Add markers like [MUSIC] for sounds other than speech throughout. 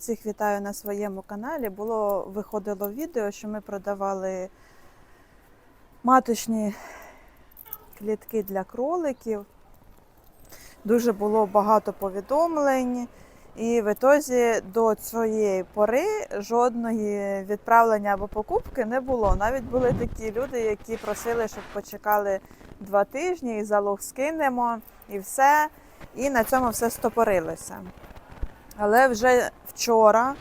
Всіх вітаю на своєму каналі. Було виходило відео, що ми продавали маточні клітки для кроликів. Дуже було багато повідомлень. І в ітозі до цієї пори жодної відправлення або покупки не було. Навіть були такі люди, які просили, щоб почекали два тижні і залог скинемо, і все. І на цьому все стопорилося. Але вже вчора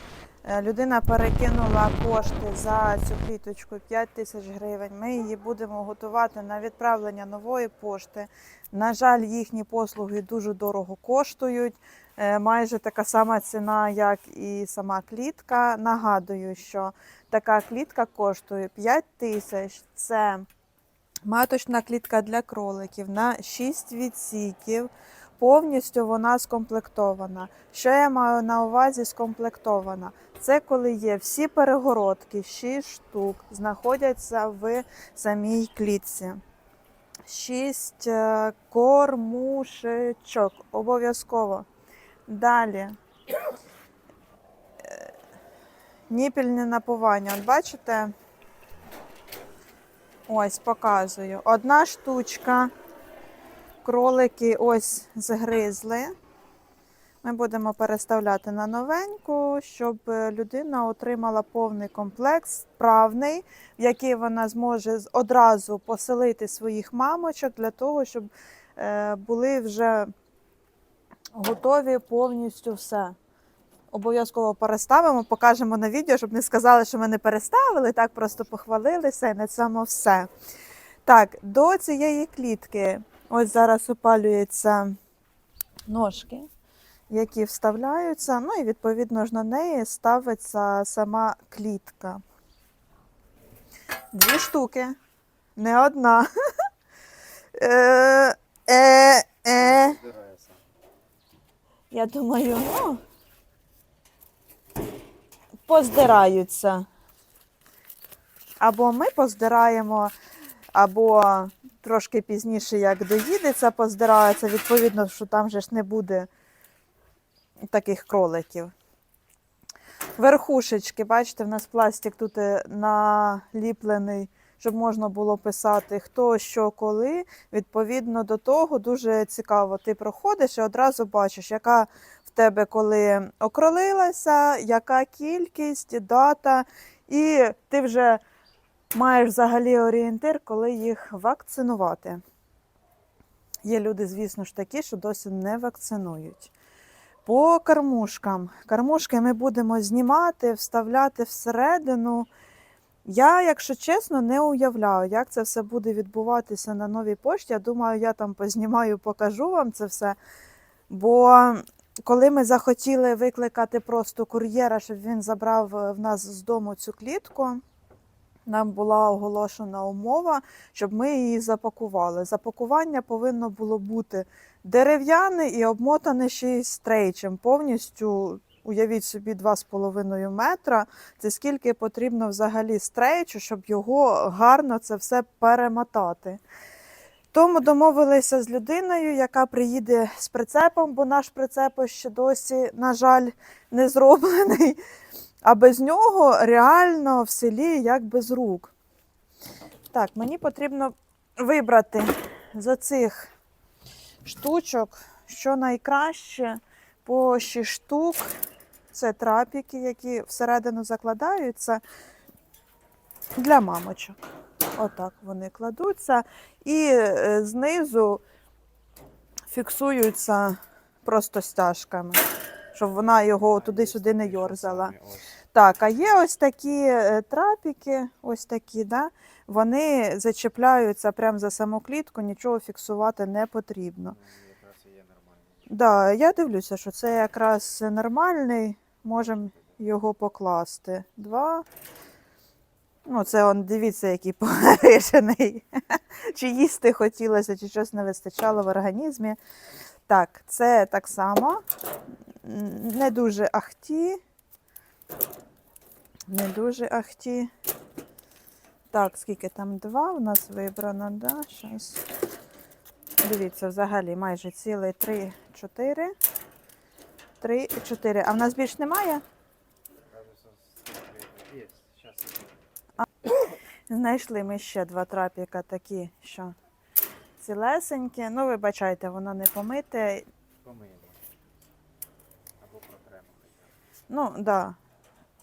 е, людина перекинула кошти за цю кліточку 5 тисяч гривень. Ми її будемо готувати на відправлення нової пошти. На жаль, їхні послуги дуже дорого коштують. Е, Майже така сама ціна, як і сама клітка. Нагадую, що така клітка коштує 5 тисяч. Це маточна клітка для кроликів на 6 відсіків. Повністю вона скомплектована. Що я маю на увазі скомплектована? Це коли є всі перегородки, 6 штук, знаходяться в самій клітці. 6 кормушечок обов'язково. Далі. Е, Ніпільне напування. От бачите? Ось показую. Одна штучка. Кролики ось згризли. Ми будемо переставляти на новеньку, щоб е, людина отримала повний комплекс, справний, в який вона зможе одразу поселити своїх мамочок для того, щоб е, були вже готові повністю все. Обов'язково переставимо, покажемо на відео, щоб не сказали, що ми не переставили, так просто похвалилися і на цьому все. Так, до цієї клітки ось зараз опалюються ножки, які вставляються. Ну і відповідно ж на неї ставиться сама клітка. Дві штуки, не одна. [LAUGHS] Е, е, е. Я думаю, ну, поздираються. Або ми поздираємо, або трошки пізніше, як доїдеться, поздираються. Відповідно, що там же ж не буде таких кроликів. Верхушечки, бачите, в нас пластик тут е, наліплений, щоб можна було писати хто, що, коли. Відповідно до того, дуже цікаво. Ти проходиш і одразу бачиш, яка в тебе коли окролилася, яка кількість, дата, і ти вже маєш взагалі орієнтир, коли їх вакцинувати. Є люди, звісно ж такі, що досі не вакцинують. По кормушкам. Кормушки ми будемо знімати, вставляти всередину. Я, якщо чесно, не уявляю, як це все буде відбуватися на новій пошті. Я думаю, я там познімаю, покажу вам це все. Бо коли ми захотіли викликати просто кур'єра, щоб він забрав е, в нас з дому цю клітку, нам була оголошена умова, щоб ми її запакували. Запакування повинно було бути дерев'яне і обмотане ще й стрейчем. Повністю, уявіть собі, 2,5 метра. Це скільки потрібно взагалі стрейчу, щоб його гарно це все перемотати. Тому домовилися з людиною, яка приїде з прицепом, бо наш прицеп ще досі, на жаль, не зроблений. А без нього реально в селі як без рук. Так, мені потрібно вибрати з оцих штучок, що найкраще по 6 штук. Це трапіки, які всередину закладаються для мамочок. Отак вони кладуться. І е, знизу фіксуються просто стяжками, щоб вона його туди-сюди не йорзала. Так, а є ось такі е, трапіки, ось такі, да? вони зачепляються прямо за саму клітку, нічого фіксувати не потрібно. Да, я дивлюся, що це якраз нормальний, можемо його покласти. Два. Ну, це он, дивіться, який [LAUGHS] порішений. Чи їсти хотілося, чи щось не вистачало в організмі. Так, це так само. Не дуже ахті. Не дуже ахті. Так, скільки там два у нас вибрано, да? Щас. Дивіться, взагалі майже цілий три, чотири. Три, чотири. А в нас більш немає? Знайшли ми ще два трапіка такі, що цілесенькі. Ну, вибачайте, воно не помите. Помиємо. Або протремо. Ну, так. Да.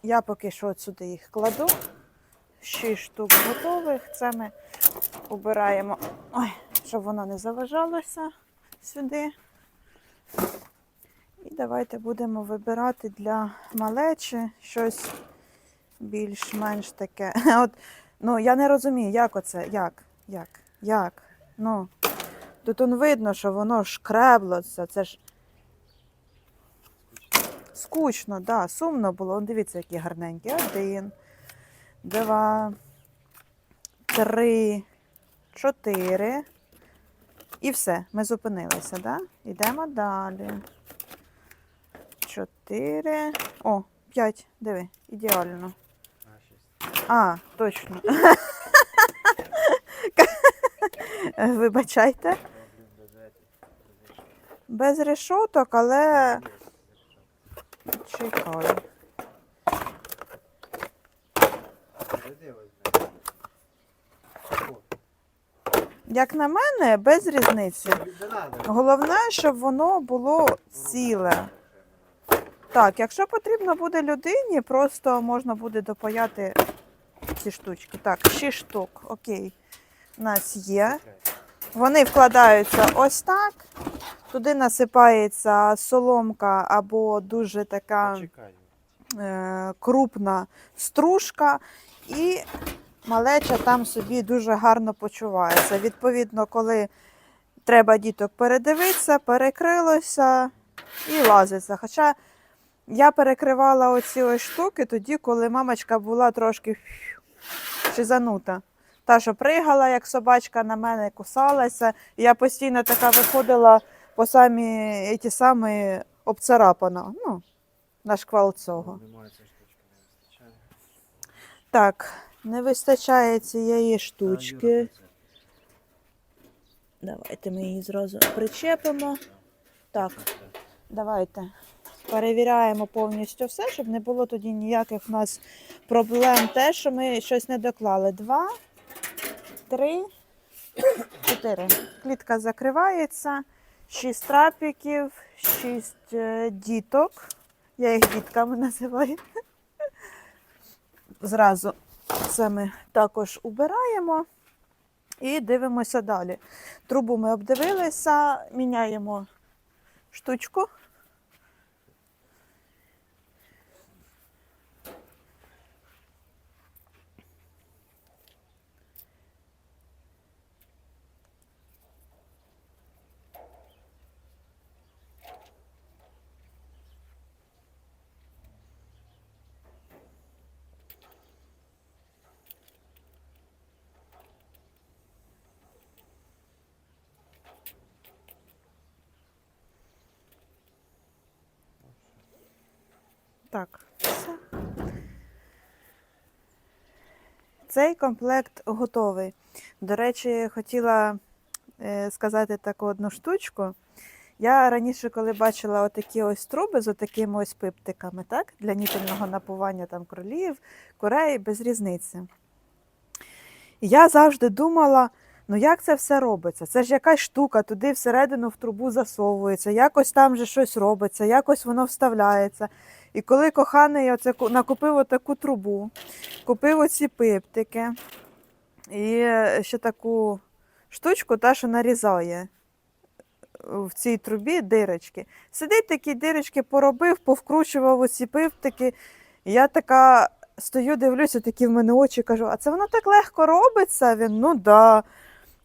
Я поки що от сюди їх кладу. Шість штук готових. Це ми убираємо, ой, щоб воно не заважалося сюди. І давайте будемо вибирати для малечі щось більш-менш таке. [LAUGHS] От, ну, я не розумію, як оце, як, як, як. Ну, тут он видно, що воно шкреблося, це ж Скучно, да, сумно було. Дивіться, які гарненькі. Один, два, три, чотири. І все, ми зупинилися, да? Йдемо далі. Чотири. О, п'ять. Диви, ідеально. А, точно. [LAUGHS] Вибачайте. Без решоток, але. Чекай. Як на мене, без різниці. Головне, щоб воно було ціле. Так, якщо потрібно буде людині, просто можна буде допаяти ці штучки. Так, 6 штук. Окей. У нас є. Вони вкладаються ось так. Туди насипається соломка або дуже така е, крупна стружка, і малеча там собі дуже гарно почувається. Відповідно, коли треба діток передивитися, перекрилося і лазиться. Хоча я перекривала оці ось штуки тоді, коли мамочка була трошки шизанута. Та, що пригала, як собачка на мене кусалася. Я постійно така виходила по самі ті самі обцарапана. Ну, на шквал цього. Так, не вистачає цієї штучки. Давайте ми її зразу причепимо. Так, давайте. Перевіряємо повністю все, щоб не було тоді ніяких в нас проблем. Те, що ми щось не доклали. Два, три, чотири. Клітка закривається. Шість трапіків, шість е, діток. Я їх дітками [LAUGHS] називаю. Зразу це ми також убираємо і дивимося далі. Трубу ми обдивилися, міняємо штучку. Так. Цей комплект готовий. До речі, хотіла е, сказати таку одну штучку. Я раніше, коли бачила отакі ось труби з отакими ось пиптиками, так, для ніпельного напування там кролів, курей, без різниці. Я завжди думала, ну як це все робиться? Це ж якась штука, туди всередину в трубу засовується, якось там же щось робиться, якось воно вставляється. І коли коханий оце накупив отаку трубу, купив оці пиптики і е, ще таку штучку, та, що нарізає в цій трубі дирочки. Сидить такі дирочки, поробив, повкручував оці пиптики. І я така стою, дивлюся, такі в мене очі кажу, а це воно так легко робиться? Він, ну да.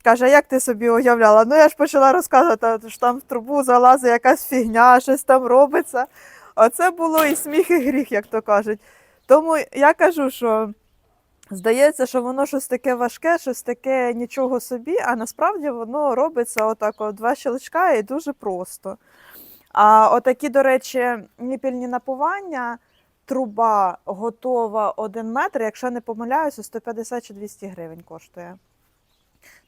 Каже, а як ти собі уявляла? Ну я ж почала розказувати, що там в трубу залазить якась фігня, щось там робиться. Оце було і сміх, і гріх, як то кажуть. Тому я кажу, що здається, що воно щось таке важке, щось таке нічого собі, а насправді воно робиться отак, от два щелчка і дуже просто. А отакі, до речі, ніпільні напування, труба готова 1 метр, якщо не помиляюся, 150 чи 200 гривень коштує.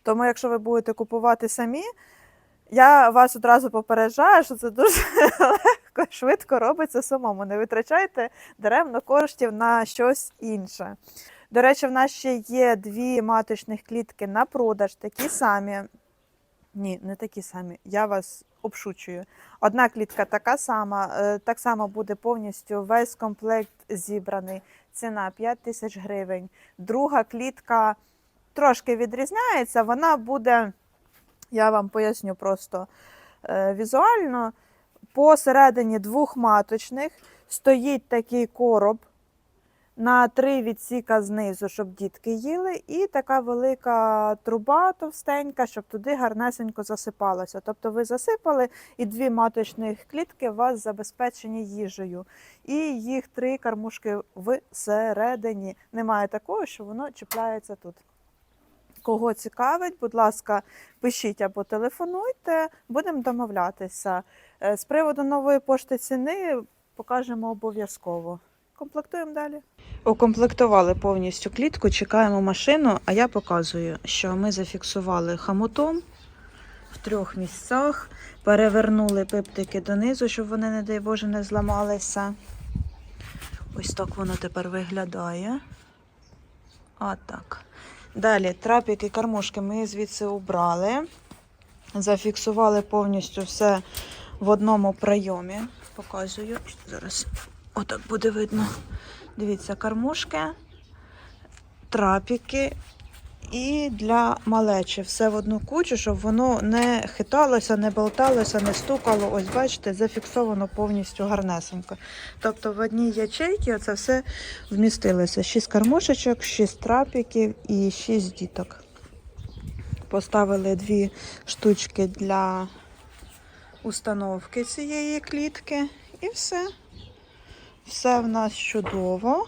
Тому, якщо ви будете купувати самі, я вас одразу попереджаю, що це дуже [LAUGHS] легко, швидко робиться самому. Не витрачайте даремно коштів на щось інше. До речі, в нас ще є дві маточних клітки на продаж, такі самі. Ні, не такі самі. Я вас обшучую. Одна клітка така сама, е, так само буде повністю весь комплект зібраний. Ціна 5 тисяч гривень. Друга клітка трошки відрізняється. Вона буде, я вам поясню просто е, візуально. Посередині двох маточних стоїть такий короб на три відсіка знизу, щоб дітки їли, і така велика труба товстенька, щоб туди гарнесенько засипалося. Тобто ви засипали, і дві маточних клітки у вас забезпечені їжею. І їх три кормушки всередині. Немає такого, що воно чіпляється тут. Кого цікавить, будь ласка, пишіть або телефонуйте, будемо домовлятися. Е, З приводу нової пошти ціни покажемо обов'язково. Комплектуємо далі. Укомплектували повністю клітку, чекаємо машину, а я показую, що ми зафіксували хамутом в трьох місцях, перевернули пиптики донизу, щоб вони, не дай Боже, не зламалися. Ось так воно тепер виглядає. А так. Далі трапіки кормушки ми звідси убрали. Зафіксували повністю все в одному прийомі. Показую. Зараз отак буде видно. Дивіться, кормушки, трапіки і для малечі. Все в одну кучу, щоб воно не хиталося, не болталося, не стукало. Ось бачите, зафіксовано повністю гарнесенько. Тобто в одній ячейці це все вмістилося. Шість кормушечок, шість трапіків і шість діток. Поставили дві штучки для установки цієї клітки і все. Все в нас чудово.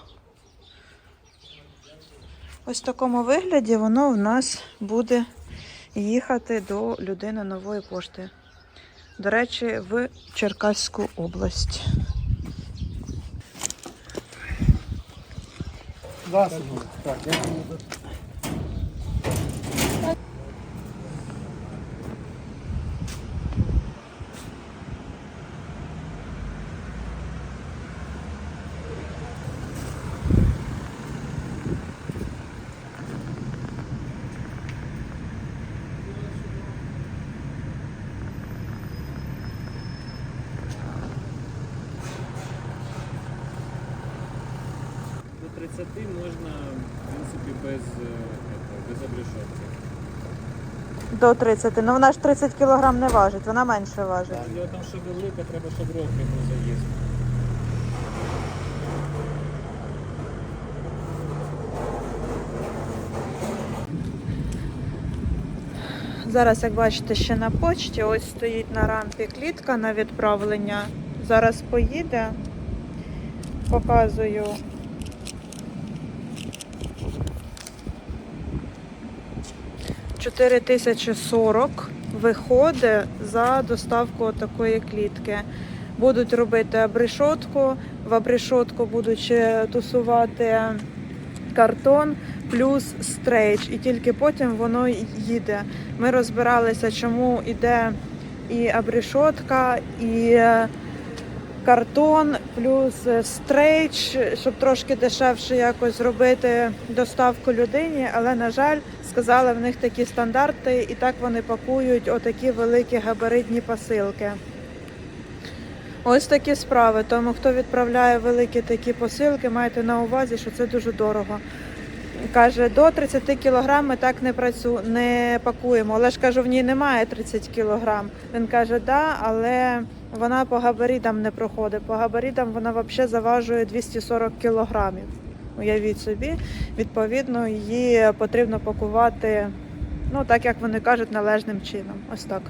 Ось в такому вигляді воно в нас буде їхати до людини нової пошти. До речі, в Черкаську область. Так, я 30 можна, в принципі, без, е, без обрешетки. До 30. Ну вона ж 30 кг не важить, вона менше важить. Діло в тому, що велика, треба, щоб розмір був заїзд. Зараз, як бачите, ще на почті. Ось стоїть на рампі клітка на відправлення. Зараз поїде. Показую. Чотири тисячі сорок виходить за доставку такої клітки. Будуть робити абришотку, в абришотку будуть ще тусувати картон плюс стрейч, і тільки потім воно їде. Ми розбиралися, чому йде і абришотка, і е, картон, плюс е, стрейч, щоб трошки дешевше якось зробити доставку людині. Але, на жаль, сказали, в них такі стандарти, і так вони пакують отакі великі габаритні посилки. Ось такі справи. Тому хто відправляє великі такі посилки, майте на увазі, що це дуже дорого. Каже, до 30 кг ми так не працю... не пакуємо. Але ж кажу, в ній немає 30 кг. Він каже, да, але вона по габаритам не проходить. По габаритам вона взагалі заважує 240 кг. Уявіть собі, відповідно, її потрібно пакувати, ну так як вони кажуть, належним чином. Ось так.